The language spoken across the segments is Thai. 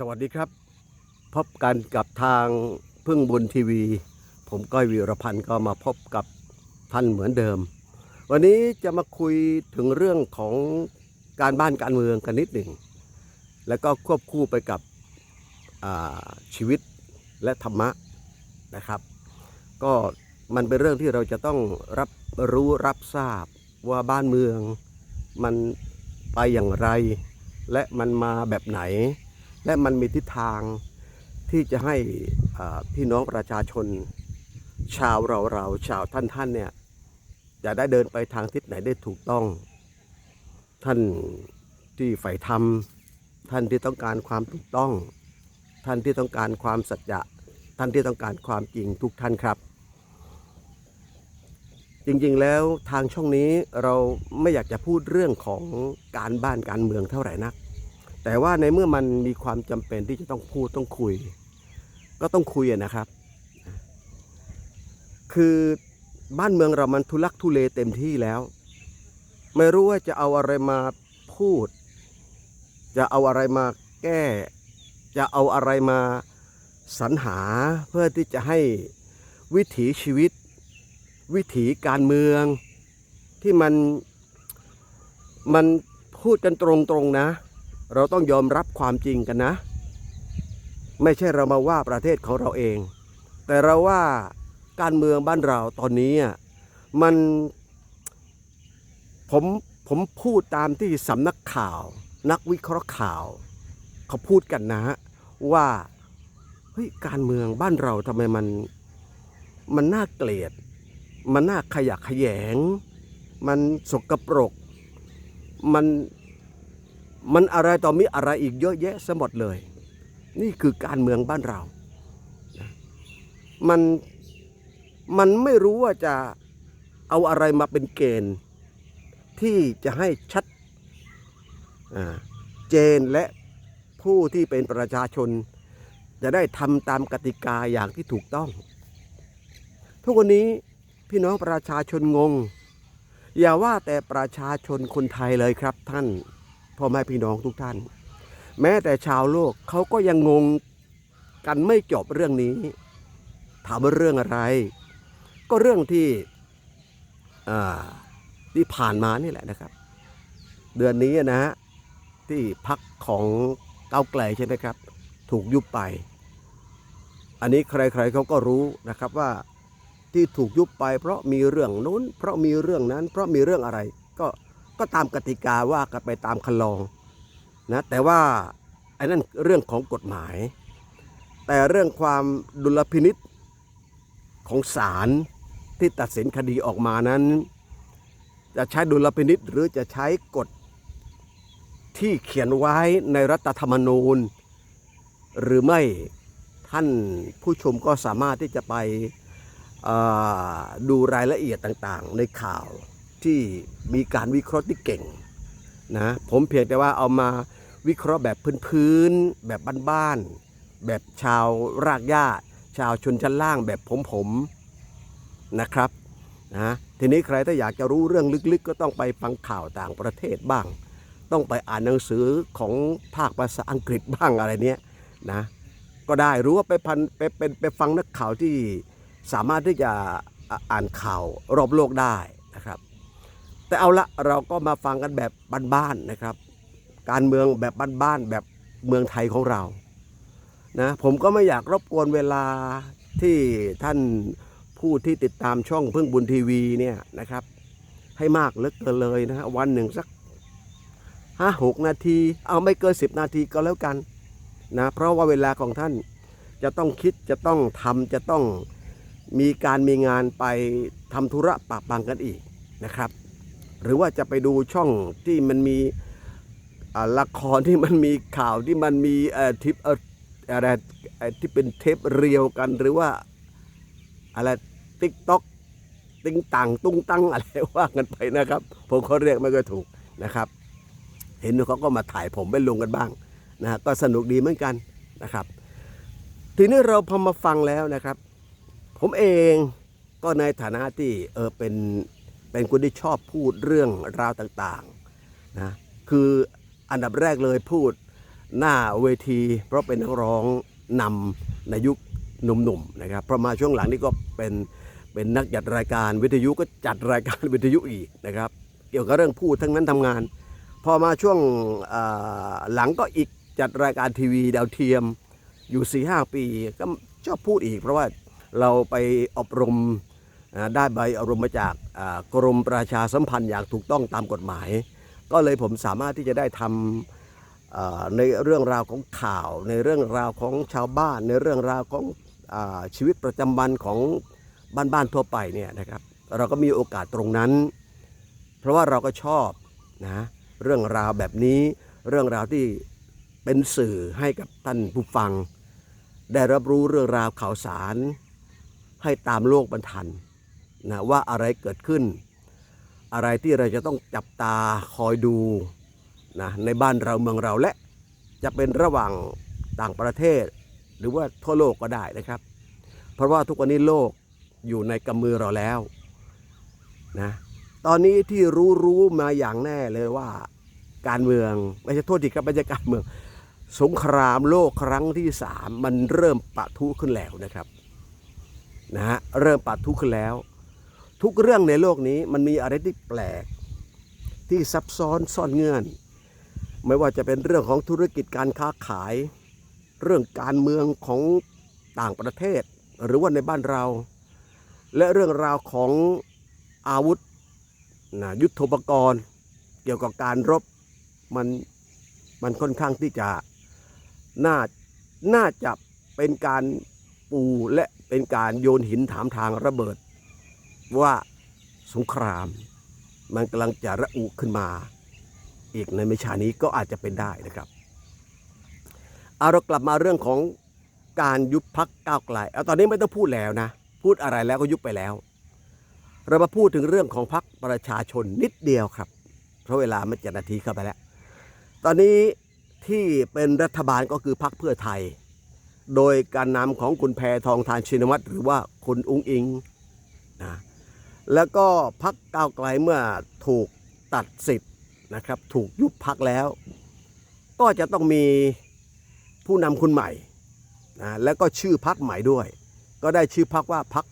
สวัสดีครับ พบกันกับทางพึ่งบุญทีวี ผมก้อยวีรพันธ์ก็มาพบกับท่านเหมือนเดิม วันนี้จะมาคุยถึงเรื่องของการบ้านการเมืองกันนิดหนึ่ง แล้วก็ควบคู่ไปกับชีวิตและธรรมะนะครับ ก็มันเป็นเรื่องที่เราจะต้องรับรู้รับทราบว่าบ้านเมืองมันไปอย่างไร และมันมาแบบไหน และมันมีทิศทางที่จะให้พี่น้องประชาชน ชาวเราเราชาวท่านท่านเนี่ยจะได้เดินไปทางทิศไหนได้ถูกต้อง ท่านที่ใฝ่ธรรม ท่านที่ต้องการความถูกต้อง ท่านที่ต้องการความสัจจะท่านที่ต้องการความจริงทุกท่านครับ จริงๆแล้วทางช่องนี้เราไม่อยากจะพูดเรื่องของการบ้านการเมืองเท่าไหร่นัก แต่ว่าในเมื่อมันมีความจำเป็นที่จะต้องพูดต้องคุย ก็ต้องคุยนะครับ คือบ้านเมืองเรามันทุลักทุเลเต็มที่แล้ว ไม่รู้ว่าจะเอาอะไรมาพูด จะเอาอะไรมาแก้ จะเอาอะไรมาสรรหาเพื่อที่จะให้วิถีชีวิต วิถีการเมืองที่มันมันพูดกันตรงๆนะ เราต้องยอมรับความจริงกันนะ ไม่ใช่เรามาว่าประเทศของเราเอง แต่เราว่าการเมืองบ้านเราตอนนี้อะมันผมผมพูดตามที่สำนักข่าว นักวิเคราะห์ข่าว เขาพูดกันนะฮะว่าเฮ้ยการเมืองบ้านเราทำไมมันมันน่าเกลียด มันน่าขยะขยง มันสกปรก มัน มันอะไรต่อมีอะไรอีกเยอะแยะสมหมดเลย นี่คือการเมืองบ้านเรา มันมันไม่รู้ว่าจะเอาอะไรมาเป็นเกณฑ์ ที่จะให้ชัดเจนและผู้ที่เป็นประชาชน จะได้ทำตามกติกาอย่างที่ถูกต้อง ทุกวันนี้พี่น้องประชาชนงง อย่าว่าแต่ประชาชนคนไทยเลยครับท่าน พ่อแม่พี่น้องทุกท่าน แม้แต่ชาวโลกเขาก็ยังงงกันไม่จบเรื่องนี้ ถามว่าเรื่องอะไร ก็เรื่องที่อ่าที่ผ่านมานี่แหละนะครับ เดือนนี้นะฮะที่พักของเก้าวไกลใช่ไหมครับ ถูกยุบไป อันนี้ใครๆเขาก็รู้นะครับว่าที่ถูกยุบไป เพราะมีเรื่องนู้น เพราะมีเรื่องนั้น เพราะมีเรื่องอะไรก็ ก็ตามกติกาว่ากันไปตามคันลองนะแต่ว่าไอ้นั่นเรื่องของกฎหมาย แต่เรื่องความดุลพินิษของศาลที่ตัดสินคดีออกมานั้น จะใช้ดุลพินิษหรือจะใช้กฎที่เขียนไว้ในรัฐธรรมนูญ หรือไม่ท่านผู้ชมก็สามารถที่จะไปดูรายละเอียดต่างๆ ในข่าว ที่มีการวิเคราะห์ที่เก่งนะผมเพียงแต่ว่าเอามาวิเคราะห์แบบพื้นๆแบบบ้านๆแบบชาวรากหญ้า ชาวชนชั้นล่างแบบผมๆนะครับนะทีนี้ใครถ้าอยากจะรู้เรื่องลึกๆ ก็ต้องไปฟังข่าวต่างประเทศบ้าง ต้องไปอ่านหนังสือของภาคภาษาอังกฤษบ้างอะไรเนี้ยนะก็ได้รู้ว่าไปพันไปเป็นไปฟังนักข่าวที่สามารถที่จะอ่าอ่านข่าวรอบโลกได้นะครับ แต่เอาละเราก็มาฟังกันแบบบ้านๆนะครับ การเมืองแบบบ้านๆแบบเมืองไทยของเรานะผมก็ไม่อยากรบกวนเวลาที่ท่านผู้ที่ติดตามช่องพึ่งบุญทีวีเนี่ยนะครับ ให้มากเหลือเกินเลยนะฮะวันหนึ่งสักห้าหกนาที เอาไม่เกินสิบนาทีก็แล้วกันนะเพราะว่าเวลาของท่านจะต้องคิดจะต้องทำจะต้องมีการมีงานไปทำธุระปะปังกันอีกนะครับ หรือว่าจะไปดูช่องที่มันมีละครที่มันมีข่าวที่มันมีเอ่อทิปอะไรที่เป็นเทปเรียวกันหรือว่าอะไรติ๊กต็อกติ้งตังตุ้งตังอะไรว่ากันไปนะครับ ผมเขาเรียกไม่ก็ถูกนะครับ เห็นเขาก็มาถ่ายผมไปลงกันบ้างนะฮะก็สนุกดีเหมือนกันนะครับ ทีนี้เราพอมาฟังแล้วนะครับ ผมเองก็ในฐานะที่เออเป็น เป็นคนที่ชอบพูดเรื่องราวต่างๆนะคืออันดับแรกเลยพูดหน้าเวที เพราะเป็นนักร้องนำในยุคหนุ่มๆนะครับพราะมาช่วงหลังนี่ก็เป็นเป็นนักจัดรายการวิทยุก็จัดรายการวิทยุอีกนะครับ เกี่ยวกับเรื่องพูดทั้งนั้นทำงาน พอมาช่วงหลังก็อีกจัดรายการทีวีดาวเทียมอยู่4ีหปี ก็ชอบพูดอีก เพราะว่าเราไปอบรม ได้ใบอบรมมาจากกรมประชาสัมพันธ์อย่างถูกต้องตามกฎหมาย ก็เลยผมสามารถที่จะได้ทำอ่าในเรื่องราวของข่าว ในเรื่องราวของชาวบ้าน ในเรื่องราวของอชีวิตประจำวันของบ้านๆทั่วไปเนี่ยนะครับ เราก็มีโอกาสตรงนั้น เพราะว่าเราก็ชอบนะเรื่องราวแบบนี้เรื่องราวที่เป็นสื่อให้กับท่านผู้ฟัง ได้รับรู้เรื่องราวข่าวสาร ให้ตามโลกบรรทัน นะว่าอะไรเกิดขึ้น อะไรที่เราจะต้องจับตาคอยดูนะในบ้านเราเมืองเราและจะเป็นระหว่างต่างประเทศ หรือว่าทั่วโลกก็ได้นะครับ เพราะว่าทุกวันนี้โลกอยู่ในกำมือเราแล้วนะตอนนี้ที่รู้รู้มาอย่างแน่เลยว่าการเมืองไม่ใช่โทษทีครับไม่ใช่การเมือง สงครามโลกครั้งที่สามมันเริ่มปะทุขึ้นแล้วนะครับนะฮะเริ่มปะทุขึ้นแล้ว ทุกเรื่องในโลกนี้มันมีอะไรที่แปลก ที่ซับซ้อนซ่อนเงื่อน ไม่ว่าจะเป็นเรื่องของธุรกิจการค้าขาย เรื่องการเมืองของต่างประเทศ หรือว่าในบ้านเรา และเรื่องราวของอาวุธนะยุทโธปกรณ์ เกี่ยวกับการรบมันมันค่อนข้างที่จะน่าน่าจะเป็นการปูและเป็นการโยนหินถามทางระเบิด ว่าสงคราม มันกำลังจะระอุขึ้นมา อีกในไม่ช้านี้ก็อาจจะเป็นได้นะครับเอาเรากลับมาเรื่องของการยุบพักก้าวไกลเอาตอนนี้ไม่ต้องพูดแล้วนะ พูดอะไรแล้วก็ยุบไปแล้ว เรามาพูดถึงเรื่องของพักประชาชนนิดเดียวครับ เพราะเวลาม่เจ็ดนาทีเข้าไปแล้ว ตอนนี้ที่เป็นรัฐบาลก็คือพักเพื่อไทย โดยการนำของคุณแพทองทานชินวัตรหรือว่าคุณอุ้งอิงนะ แล้วก็พักก้าวไกลเมื่อถูกตัดสิทธิ์นะครับ ถูกยุบพักแล้ว ก็จะต้องมีผู้นำคุณใหม่นะแล้วก็ชื่อพักใหม่ด้วย ก็ได้ชื่อพักว่าพัก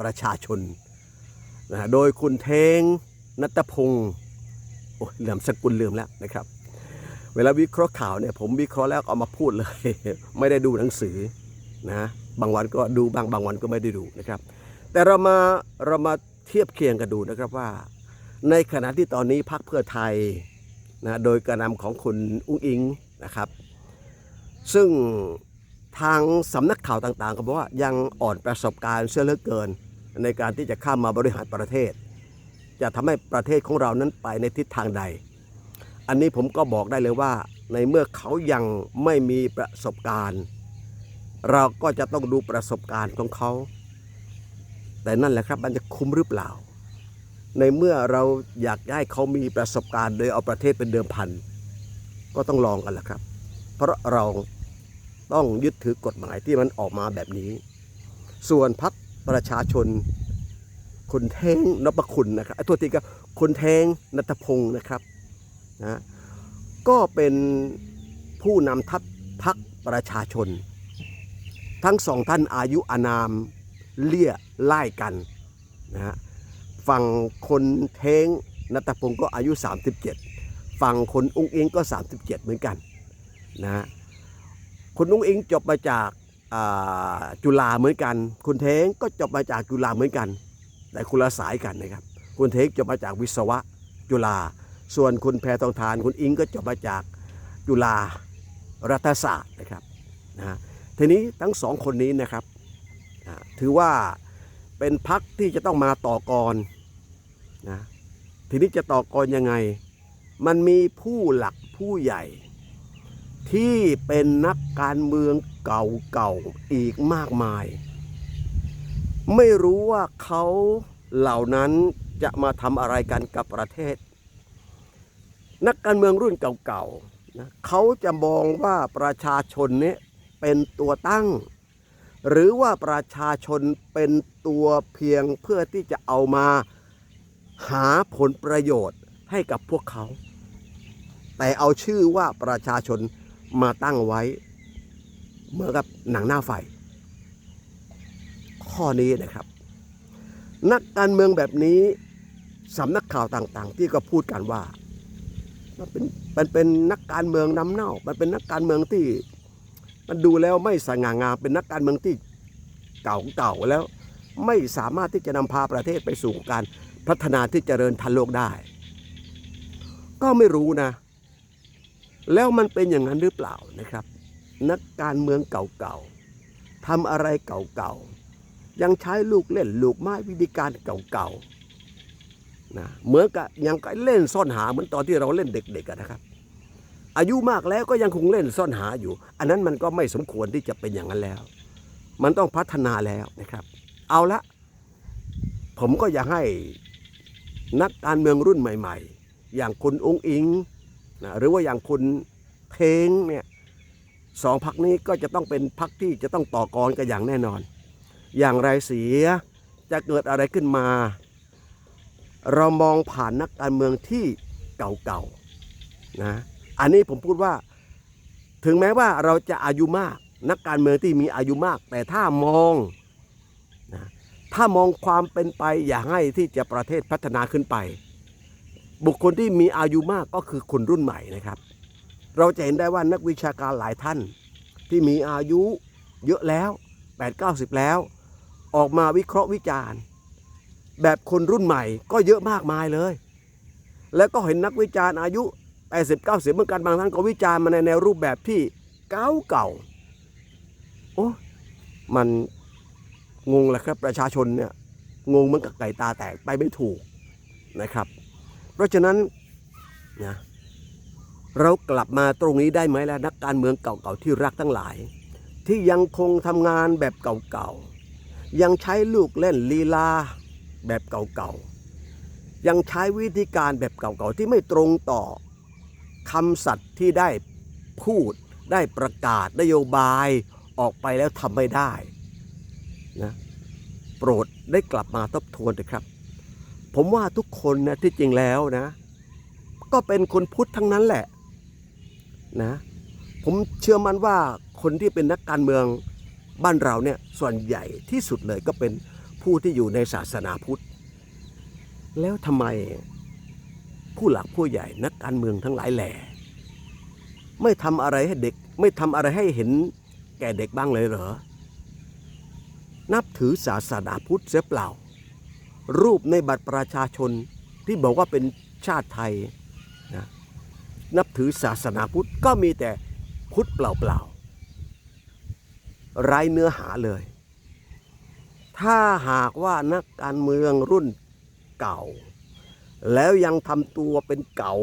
ประชาชนนะโดยคุณเทงนัตพงศ์โอ้ยลืมสกุลลืมแล้วนะครับ เวลาวิเคราะห์ข่าวเนี่ยผมวิเคราะห์แล้วเอามาพูดเลย ไม่ได้ดูหนังสือนะบางวันก็ดูบางบางวันก็ไม่ได้ดูนะครับ แต่เรามาเรามา เทียบเคียงกันดูนะครับว่า ในขณะที่ตอนนี้พักเพื่อไทยนะโดยการนำของคุณอุ้งอิงนะครับ ซึ่งทางสำนักข่าวต่างๆ ก็บอกว่ายังอ่อนประสบการณ์เสียเหลือเกิน ในการที่จะเข้ามาบริหารประเทศ จะทำให้ประเทศของเรานั้นไปในทิศทางใด อันนี้ผมก็บอกได้เลยว่า ในเมื่อเขายังไม่มีประสบการณ์ เราก็จะต้องดูประสบการณ์ของเขา แต่นั่นแหละครับมันจะคุ้มหรือเปล่า ในเมื่อเราอยากให้เขามีประสบการณ์โดยเอาประเทศเป็นเดิมพัน ก็ต้องลองกันแหละครับ เพราะเราต้องยึดถือกฎหมายที่มันออกมาแบบนี้ ส่วนพักประชาชนคุณเท้งนพคุณนะครับไอ้ตัวทีก็คุณเท้งนัทพงศ์นะครับนะก็เป็นผู้นำทัพพักประชาชน ทั้งสองท่านอายุอานาม เลี่ยไล่กันนะฮะฝั่งคนเท้งนัตพงศ์ก็อายุ 37 ฝั่งคนอุ้งอิงก็ 37 เหมือนกันนะฮะคุณอุ้งอิงจบมาจากาจุฬาเหมือนกันคุณเท้งก็จบมาจากจุฬาเหมือนกัน แต่คนละสายกันนะครับคุณเท้งจบมาจากวิศวะจุฬาส่วนคุณแพทองทานคุณอิงก็จบมาจากจุฬารัฐศาสตร์นะครับนะฮะทีนี้ทั้งสองคนนี้นะครับ ถือว่าเป็นพักที่จะต้องมาต่อกรนะทีนี้จะต่อกรยังไง มันมีผู้หลักผู้ใหญ่ ที่เป็นนักการเมืองเก่าๆอีกมากมาย ไม่รู้ว่าเขาเหล่านั้นจะมาทำอะไรกันกับประเทศ นักการเมืองรุ่นเก่าๆนะเขาจะมองว่าประชาชนเนี่ยเป็นตัวตั้ง หรือว่าประชาชนเป็นตัวเพียงเพื่อที่จะเอามาหาผลประโยชน์ให้กับพวกเขา แต่เอาชื่อว่าประชาชนมาตั้งไว้ เหมือนกับหนังหน้าไฟ ข้อนี้นะครับ นักการเมืองแบบนี้สำนักข่าวต่างๆ ที่ก็พูดกันว่ามันเป็นมันเป็นนักการเมืองน้ำเน่า มันเป็นนักการเมืองที่ มันดูแล้วไม่สง่างามเป็นนักการเมืองที่เก่าเก่าๆแล้ว ไม่สามารถที่จะนำพาประเทศไปสู่การพัฒนาที่เจริญทันโลกได้ ก็ไม่รู้นะ แล้วมันเป็นอย่างนั้นหรือเปล่านะครับ นักการเมืองเก่าๆทำอะไรเก่าๆยังใช้ลูกเล่นลูกไม้วิธีการเก่าๆนะเหมือนกับยังก็เล่นซ่อนหาเหมือนตอนที่เราเล่นเด็กๆนะครับ อายุมากแล้วก็ยังคงเล่นซ่อนหาอยู่ อันนั้นมันก็ไม่สมควรที่จะเป็นอย่างนั้นแล้ว มันต้องพัฒนาแล้วนะครับ เอาละ ผมก็อยากให้นักการเมืองรุ่นใหม่ ๆ อย่างคุณองค์อิงนะหรือว่าอย่างคุณเทงเนี่ยสองพักนี้ก็จะต้องเป็นพักที่จะต้องต่อกรกันอย่างแน่นอน อย่างไรเสียจะเกิดอะไรขึ้นมา เรามองผ่านนักการเมืองที่เก่าๆนะ อันนี้ผมพูดว่า ถึงแม้ว่าเราจะอายุมาก นักการเมืองที่มีอายุมาก แต่ถ้ามองนะถ้ามองความเป็นไปอย่าให้ที่จะประเทศพัฒนาขึ้นไป บุคคลที่มีอายุมากก็คือคนรุ่นใหม่นะครับ เราจะเห็นได้ว่านักวิชาการหลายท่าน ที่มีอายุเยอะแล้ว 8 90 แล้ว ออกมาวิเคราะห์วิจารณ์ แบบคนรุ่นใหม่ก็เยอะมากมายเลย แล้วก็เห็นนักวิจารณ์อายุ 80 90เหมือนกันบางท่านก็วิจารณ์มาในแนวรูปแบบที่เก่าเก่าโอ้มันงงแหละครับประชาชนเนี่ยงงเหมือนกับไก่ตาแตกไปไม่ถูกนะครับ เพราะฉะนั้นนะเรากลับมาตรงนี้ได้ไหมล่ะนักการเมืองเก่าๆที่รักทั้งหลาย ที่ยังคงทำงานแบบเก่าๆยังใช้ลูกเล่นลีลาแบบเก่าๆยังใช้วิธีการแบบเก่าๆที่ไม่ตรงต่อ คำสัตย์ที่ได้พูดได้ประกาศนโยบายออกไปแล้วทำไม่ได้นะโปรดได้กลับมาทบทวนเถอะครับ ผมว่าทุกคนนะที่จริงแล้วนะ ก็เป็นคนพุทธทั้งนั้นแหละนะผมเชื่อมั่นว่าคนที่เป็นนักการเมืองบ้านเราเนี่ยส่วนใหญ่ที่สุดเลยก็เป็นผู้ที่อยู่ในศาสนาพุทธ แล้วทำไม ผู้หลักผู้ใหญ่นักการเมืองทั้งหลายแหล่ไม่ทำอะไรให้เด็ก ไม่ทำอะไรให้เห็นแก่เด็กบ้างเลยเหรอ นับถือศาสนาพุทธเสียเปล่า รูปในบัตรประชาชนที่บอกว่าเป็นชาติไทยนะนับถือศาสนาพุทธก็มีแต่พุทธเปล่าๆไร้เนื้อหาเลย ถ้าหากว่านักการเมืองรุ่นเก่า แล้วยังทำตัวเป็นเก่า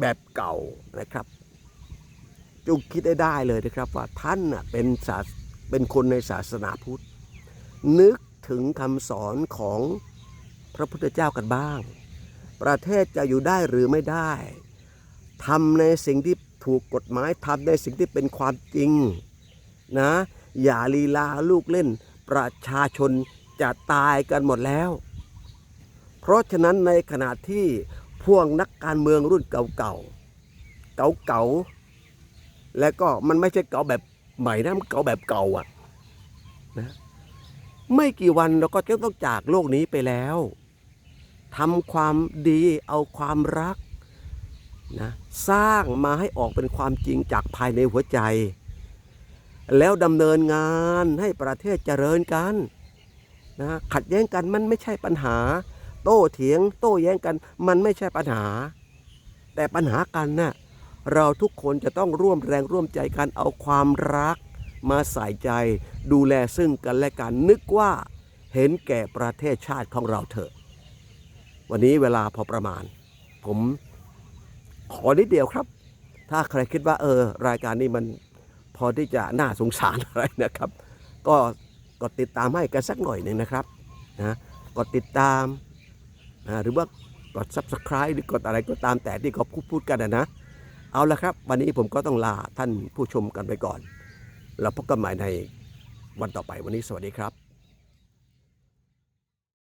แบบเก่านะครับจงคิดได้ได้เลยนะครับว่าท่านเป็นศาสเป็นคนในศาสนาพุทธ นึกถึงคำสอนของพระพุทธเจ้ากันบ้าง ประเทศจะอยู่ได้หรือไม่ได้ทำในสิ่งที่ถูกกฎหมายทำในสิ่งที่เป็นความจริงนะอย่าลีลาลูกเล่นประชาชนจะตายกันหมดแล้ว ราะฉะนั้นในขณะที่พวกนักการเมืองรุ่นเก่าๆ เก่าๆ และก็มันไม่ใช่เก่าแบบใหม่นะมันเก่าแบบเก่าอะนะไม่กี่วันเราก็จะต้องจากโลกนี้ไปแล้วทำความดีเอาความรักนะสร้างมาให้ออกเป็นความจริงจากภายในหัวใจ แล้วดำเนินงานให้ประเทศเจริญกันนะขัดแย้งกันมันไม่ใช่ปัญหา โต้เถียง โต้แย้งกัน มันไม่ใช่ปัญหา แต่ปัญหากันนะ่ะเราทุกคนจะต้องร่วมแรงร่วมใจกันเอาความรัก มาใส่ใจดูแลซึ่งกันและกันนึกว่าเห็นแก่ประเทศชาติของเราเถอะ วันนี้เวลาพอประมาณ ผมขอนิดเดียวครับ ถ้าใครคิดว่าเออ รายการนี้มันพอที่จะน่าสงสารอะไรนะครับ ก็กดติดตามให้กันสักหน่อยหนึ่งนะครับนะกดติดตาม หรือว่ากด subscribe หรือกดอะไรก็ตามแต่ที่เขาพูดพูดกันนะนะ เอาละครับ วันนี้ผมก็ต้องลาท่านผู้ชมกันไปก่อน เราพบกันใหม่ในวันต่อไปวันนี้สวัสดีครับ